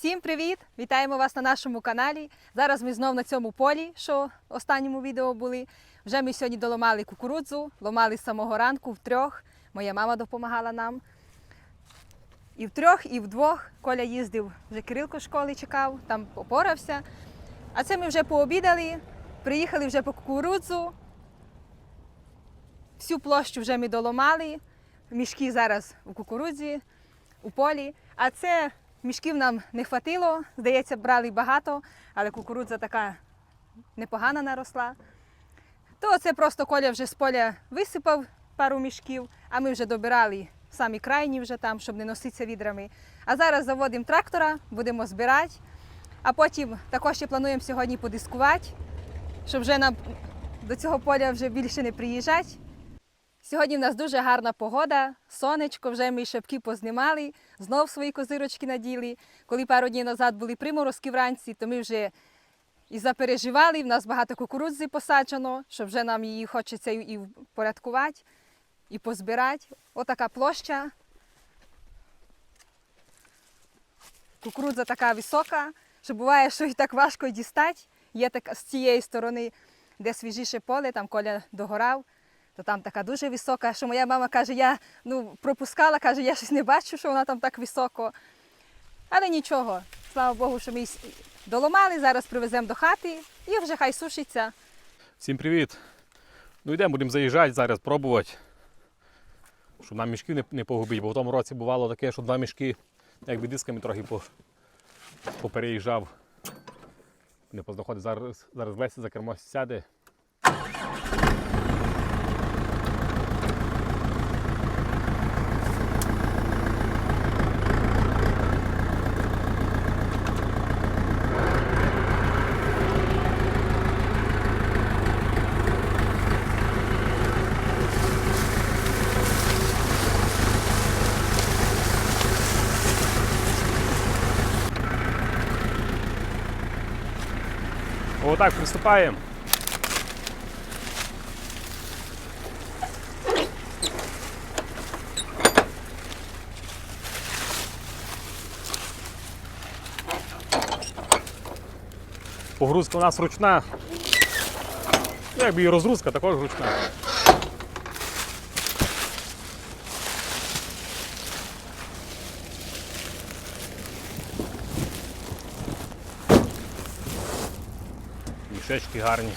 Всім привіт! Вітаємо вас на нашому каналі. Зараз ми знов на цьому полі, що в останньому відео були. Вже ми сьогодні доломали кукурудзу, ломали з самого ранку втрьох. Моя мама допомагала нам. І втрьох, і вдвох. Коля їздив, вже Кирилко в школі чекав, там попорався. А це ми вже пообідали, приїхали вже по кукурудзу. Всю площу вже ми доломали. Мішки зараз у кукурудзі, у полі. А це мішків нам не хватило. Здається, брали багато, але кукурудза така непогана наросла. То це просто Коля вже з поля висипав пару мішків, а ми вже добирали самі крайні вже там, щоб не носитися відрами. А зараз заводимо трактора, будемо збирати. А потім також ще плануємо сьогодні подискувати, щоб вже нам до цього поля вже більше не приїжджати. Сьогодні в нас дуже гарна погода, сонечко, вже ми шапки познімали, знов свої козирочки наділи. Коли пару днів назад були приморозки вранці, то ми вже і запереживали, в нас багато кукурудзи посаджено, що вже нам її хочеться і впорядкувати, і позбирати. Отака площа. Кукурудза така висока, що буває, що і так важко дістати. Є така з цієї сторони, де свіжіше поле, там коля догорав, то там така дуже висока, що моя мама каже, я ну, пропускала, каже, я щось не бачу, що вона там так високо. Але нічого, слава Богу, що ми доломали, зараз привеземо до хати і вже хай сушиться. Всім привіт! Ну йдемо, будемо заїжджати зараз, пробувати. Щоб нам мішків не, не погубити, бо в тому році бувало таке, що два мішки, якби дисками трохи по, попереїжджав. Не познаходить, зараз, зараз Леся за кермо сяде. Отак, приступаємо. Погрузка у нас ручна. Ну, Якби і розгрузка також ручна. Мішечки гарні.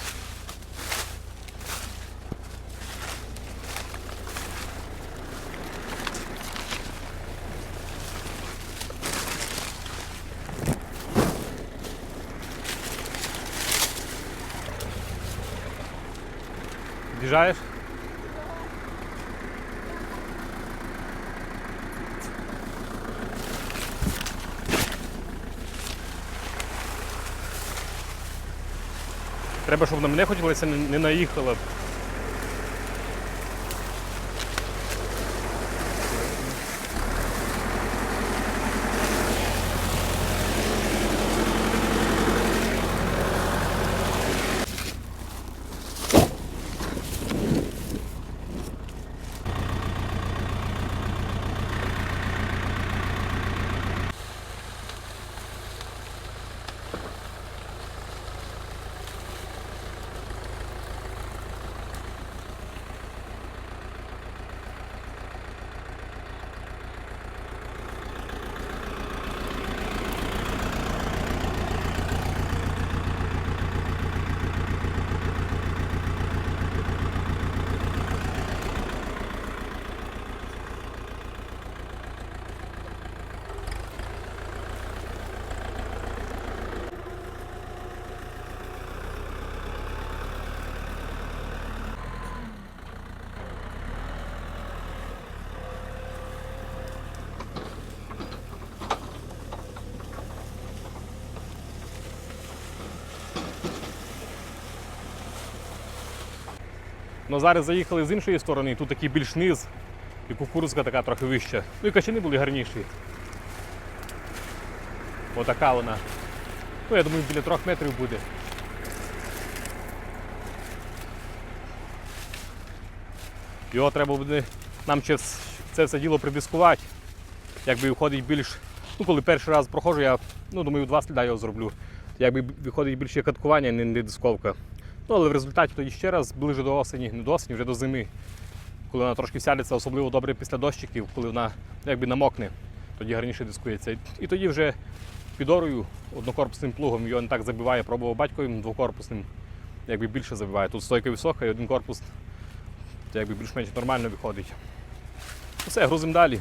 Під'їжджаєш? Треба, щоб на мене хотілося не, не наїхало. Ну зараз заїхали з іншої сторони, тут такий більш низ, і кукурузка така трохи вища. Ну і качани були гарніші. Отака вона. Ну, я думаю, біля трьох метрів буде. Його треба буде нам це все діло придискувати. Якби виходить більш Ну, коли перший раз проходжу, я ну, думаю, два сліда його зроблю. Якби виходить більше каткування, не дисковка. Ну, але в результаті тоді ще раз ближе до осені, не до осені, вже до зими. Коли вона трошки сядеться, особливо добре після дощиків, коли вона якби намокне, тоді гарніше дискується. І тоді вже підорою однокорпусним плугом його не так забиває, пробував батьковим двокорпусним, якби більше забиває. Тут стойка висока і один корпус якби більш-менш нормально виходить. Ну, Все, грузимо далі.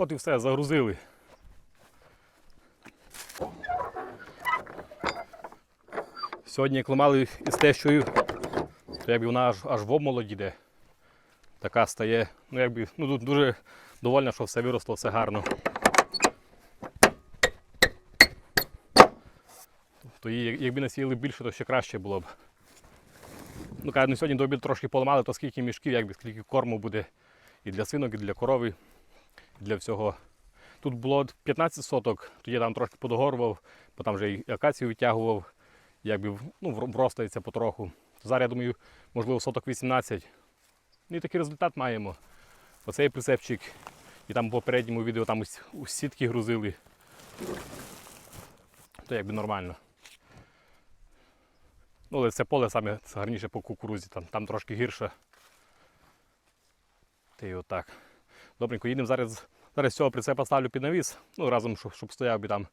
От і все, загрузили. Сьогодні як ламали із тещою, то якби вона аж, аж в обмолоді йде. Така стає. Ну, якби, ну, тут дуже довольна, що все виросло, все гарно. То її, якби насіяли більше, то ще краще було б. Ну, кажуть, ну, сьогодні до обіду трошки поламали, то скільки мішків, якби скільки корму буде і для свинок, і для корови для всього. Тут було 15 соток, тоді я там трошки подогорував, бо там вже і акацію витягував, якби ну, вростається потроху. Зараз, я думаю, можливо, соток 18. Ну і такий результат маємо. Оцей прицепчик, і там в попередньому відео там ось сітки грузили. То якби нормально. Ну, але це поле саме гарніше по кукурузі, там, там трошки гірше. Та й отак. Добренько, їдемо зараз. Зараз цього прицепа ставлю під навіс. Ну, разом, щоб, щоб стояв би там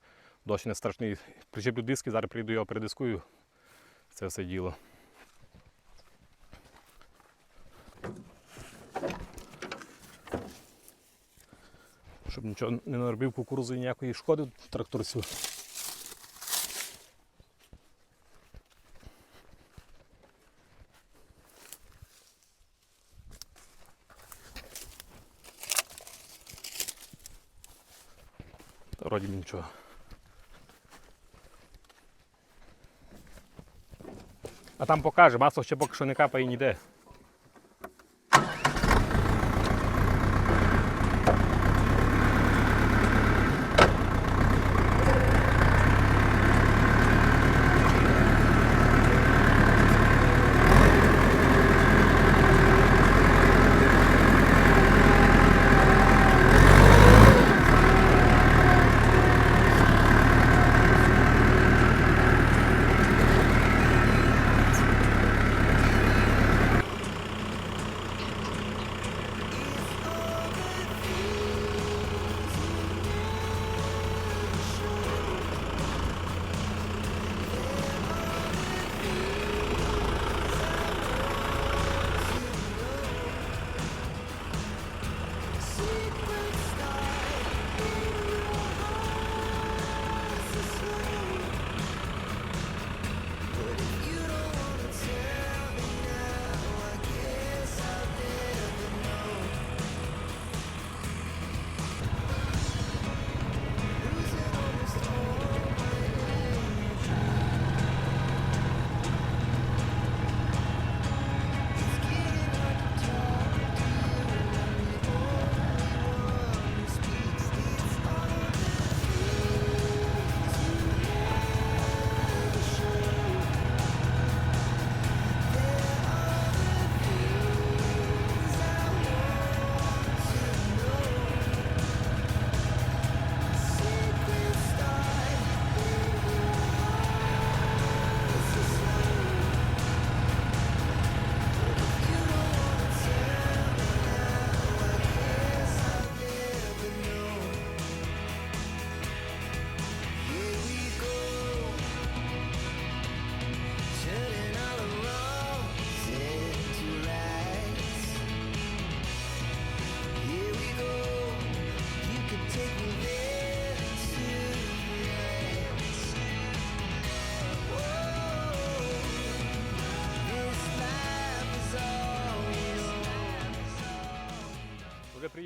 дощ не страшний. Причеплю диски, зараз прийду його передискую. Це все діло. Щоб нічого не наробив кукурудзу ніякої шкоди тракторцю. Та вроді би нічого. А там покаже, масло ще поки що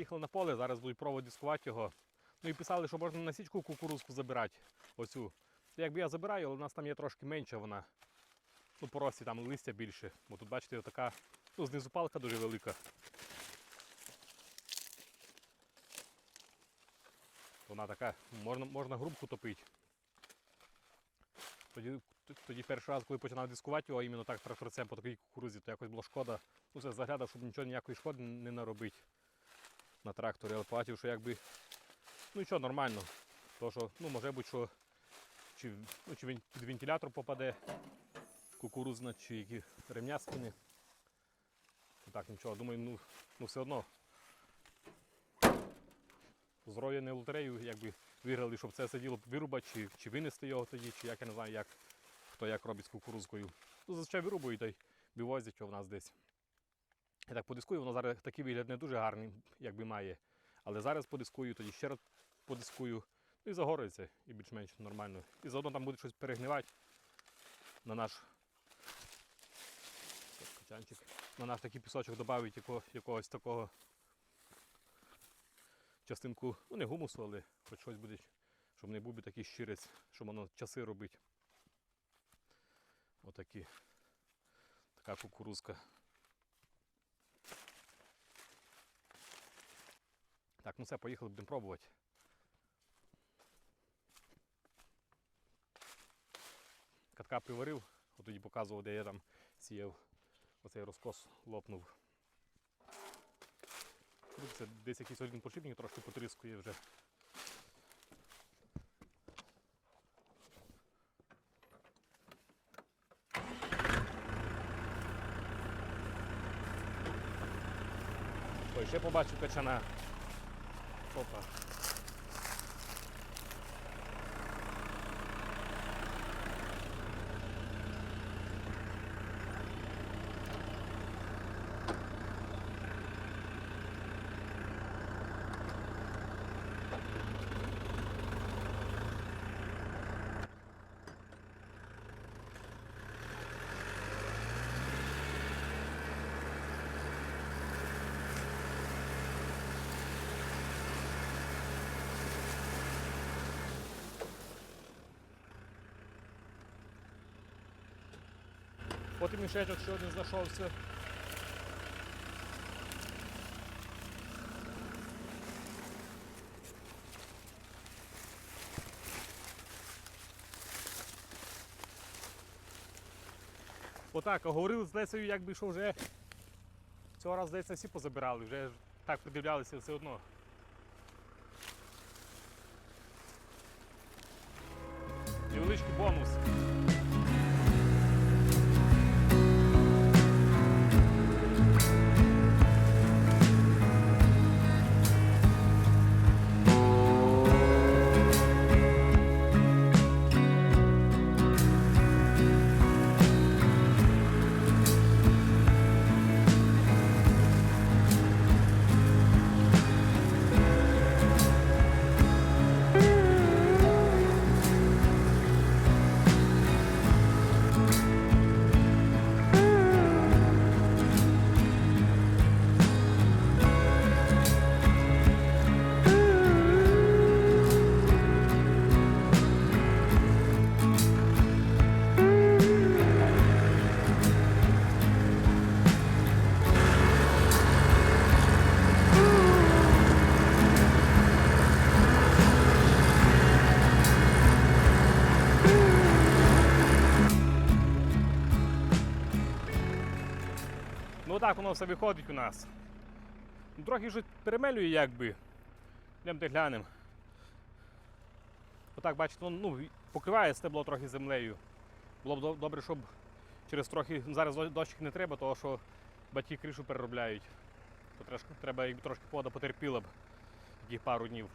приїхали на поле, зараз будуть пробувати дискувати його. Ну і писали, що можна на січку кукурузку забирати. Оцю. Якби я забираю, але у нас там є трошки менша вона. Ну, по там листя більше. Бо тут, бачите, така, ну, знизу палка дуже велика. Вона така, можна, можна грубку топити. Тоді, тоді перший раз, коли починав дискувати його іменно так тракторцем по такій кукурузі, то якось було шкода. Ну, це заглядав, щоб нічого ніякої шкоди не наробити на тракторі, але побачив, що якби. Ну нічого, нормально. То що, ну, може бути, що чи, ну, чи під вентилятор попаде кукурузна, чи які ремня спини. Так, нічого, думаю, ну, ну все одно. Здоров'я не лотерею, якби виграли, щоб це сиділо вирубати, чи, чи винести його тоді, чи як я не знаю, як, хто як робить з кукурузкою. Ну, зазвичай вирубують та й вивозять його в нас десь. Я так подискую, воно зараз такий вигляд не дуже гарний, якби має. Але зараз подискую, тоді ще раз подискую. Ну і загориться, і більш-менш нормально. І заодно там буде щось перегнивати на наш качанчик. на наш такий пісочок додати яко, якогось такого частинку, ну не гумусу, але хоч щось буде, щоб не був би такий щирець, щоб воно часи робить. Отакі. Така кукурузка. Так, ну все, поїхали, будемо пробувати. Катка приварив, тоді показував, де я там сіяв оцей розкос лопнув. Ну, Це десь якийсь один подшипник трошки потріскує вже. Ще побачив качана. Опа. От і мішечок ще один знайшовся. Отак, а говорив з Лесею, якби що вже цього разу, здається, всі позабирали, вже так придивлялися все одно. Невеличкий бонус. Ну так воно все виходить у нас. Ну, Трохи вже перемелює якби. Йдемо глянемо. Отак, бачите, воно ну, покриває стебло трохи землею. Було б добре, щоб через трохи. ну, Зараз дощик не треба, тому що батьки кришу переробляють. То трошки, треба, якби трошки вода потерпіла б таких пару днів.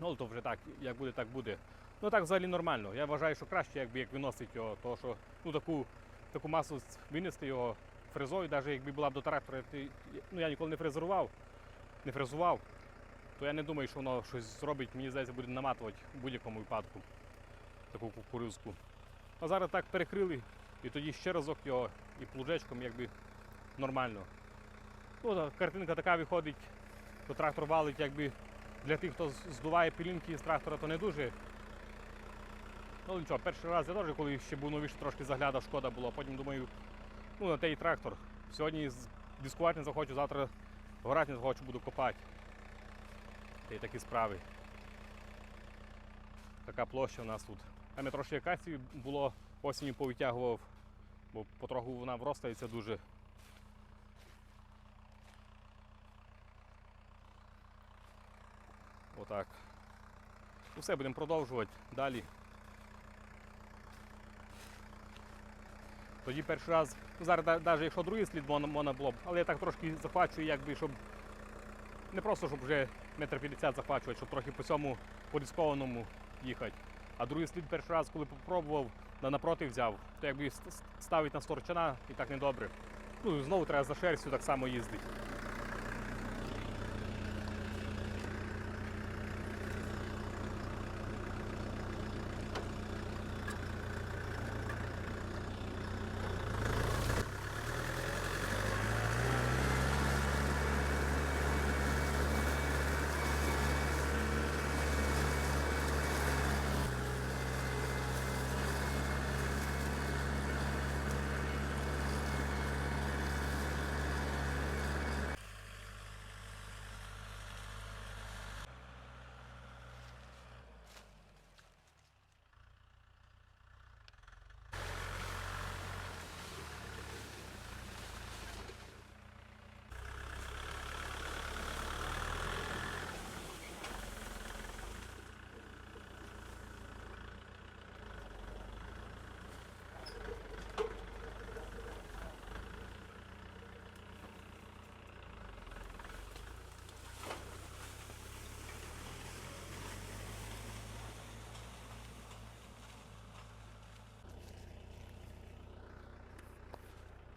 Ну, то вже так, як буде, так буде. Ну так взагалі нормально. Я вважаю, що краще, якби як виносить його, тому що ну, таку, таку масу винести його фрезою, навіть якби була б до трактора, ну я ніколи не фрезерував, не фрезував, то я не думаю, що воно щось зробить, мені здається, буде наматувати в будь-якому випадку таку кукурузку. А зараз так перекрили, і тоді ще разок його і плужечком якби нормально. Ну, картинка така виходить то трактор валить якби для тих, хто здуває пілінки з трактора, то не дуже. Ну нічого, перший раз я теж, коли ще був новіше, трошки заглядав, шкода було. Потім думаю, ну на те трактор. Сьогодні дискувати не захочу, завтра горати не захочу, буду копати. Та й такі справи. Така площа у нас тут. Там я трошки акації було осінню повитягував, бо потроху вона вростається дуже. Отак. Все, будемо продовжувати далі. Тоді перший раз, ну зараз навіть якщо другий слід можна, було б, але я так трошки захвачую, якби, щоб не просто щоб вже метр п'ятдесят захвачувати, щоб трохи по цьому по рискованому їхати. А другий слід перший раз, коли попробував, на напроти взяв, то якби ст- ст- ставить на сторчана і так недобре. Ну знову треба за шерстю так само їздити.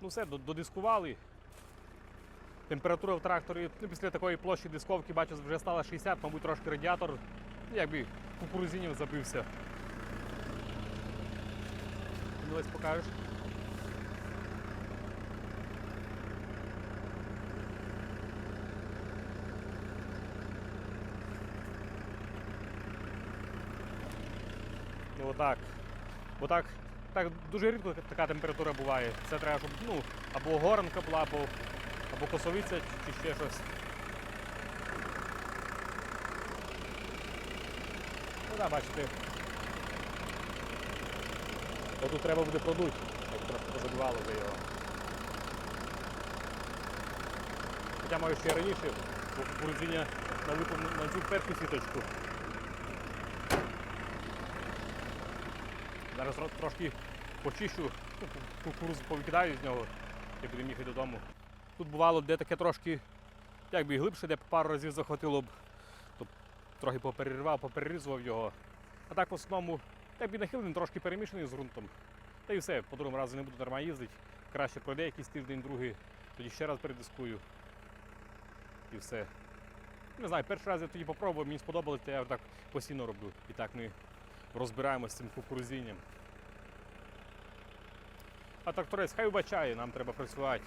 Ну все, додискували. Температура в тракторі ну, після такої площі дисковки, бачу, вже стала 60, мабуть, трошки радіатор. ну, Якби кукурузинів забився. Ну, ось покажеш. Ну отак. Бо так, дуже рідко така температура буває. Це треба, щоб ну, або горанка була, або, або косовиця, чи ще щось. Ну так, бачите. Отут треба буде продуть, як трохи позабивало вже його. Хоча маю ще раніше, бо кукурудзіння налипав на цю першу сіточку. Зараз трошки почищу, ну, ку- кукурудзу повикидаю з нього і будемо їхати додому. Тут бувало, де таке трошки, як би глибше, де пару разів захватило б, то трохи поперервав, поперерізував його. А так в основному, як би нахилений, трошки перемішаний з ґрунтом. Та і все, по другому разу не буду дарма їздити. Краще пройде якийсь тиждень, другий, тоді ще раз передискую. І все. Не знаю, перший раз я тоді попробував, мені сподобалось, то я так постійно роблю. І так ми розбираємося з цим кукурузінням. А тракторець хай вбачає, нам треба працювати,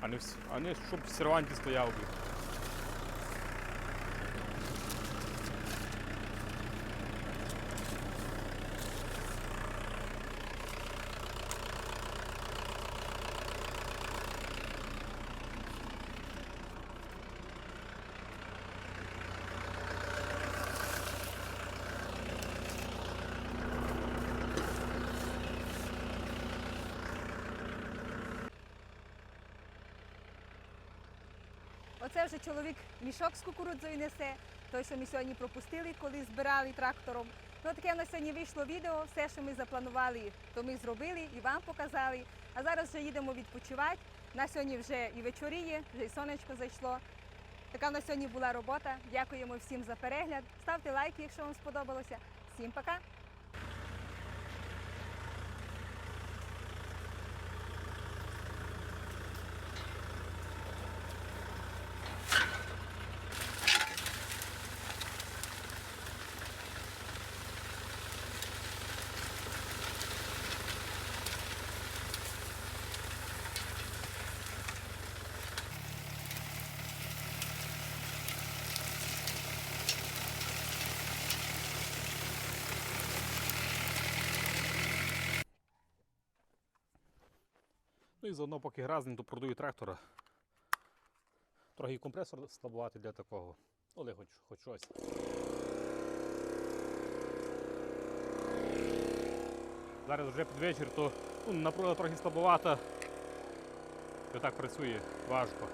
а не, а не щоб в серванті стояв. Оце вже чоловік мішок з кукурудзою несе, той, що ми сьогодні пропустили, коли збирали трактором. Ну, таке в нас сьогодні вийшло відео, все, що ми запланували, то ми зробили і вам показали. А зараз вже їдемо відпочивати. На сьогодні вже і вечоріє, вже і сонечко зайшло. Така в нас сьогодні була робота. Дякуємо всім за перегляд. Ставте лайки, якщо вам сподобалося. Всім пока! Ну і заодно, поки гразним, то продаю трактора. Трохи компресор слабувати для такого. Але хоч, хоч щось. Зараз вже під вечір, то ну, напруга трохи слабовата. І так працює важко.